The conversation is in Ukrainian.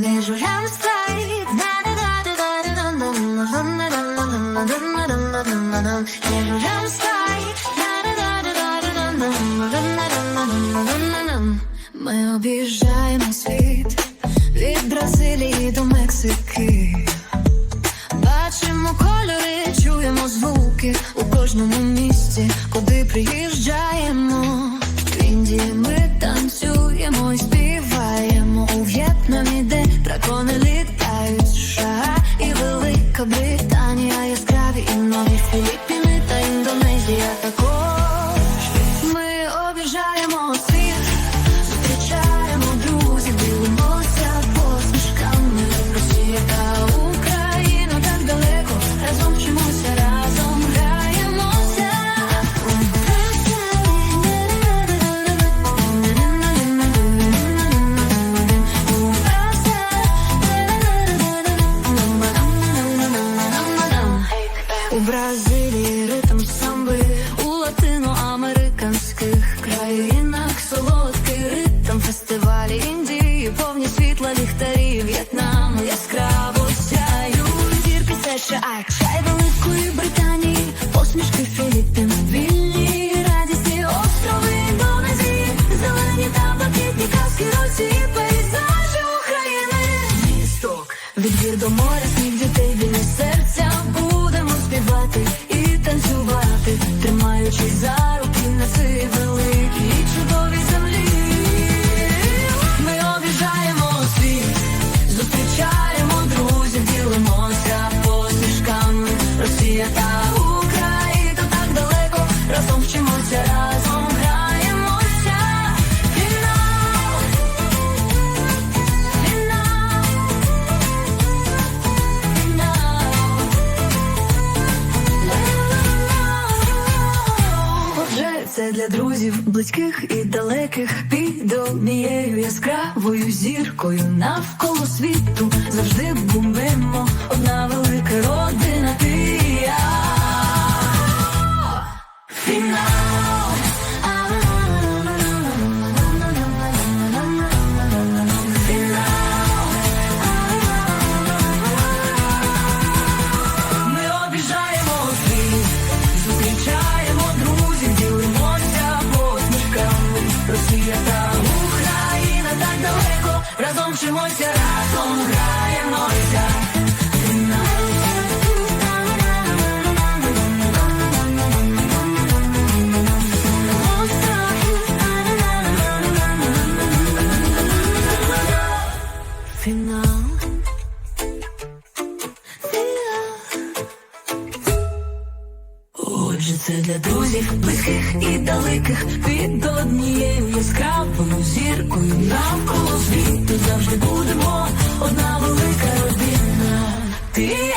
стоит Между рядом стоит Ми об'їжджаємо світ від Бразилії до Мексики. Бачимо кольори, чуємо звуки у кожному місці, куди приїжджаємо. У Бразилії ритм самби, у латиноамериканських країнах солодкий ритм фестивалі Індії, повні світла ліхтарі, В'єтнам яскраво сяють зірки США, чай Великої Британії, посмішки Філіппін, вільні радісні острови Індонезії, зелені та казки Росії, пейзажі України. Місто від гір до моря, це для друзів, близьких і далеких. Під однією яскравою зіркою навколо світу. Завжди бумимо одна велика родина ти вчимося, разом граємося. Фінал. Отже, це для друзів, близьких і далеких під однією яскравою зіркою навколо завжди будемо одна велика родина. Ти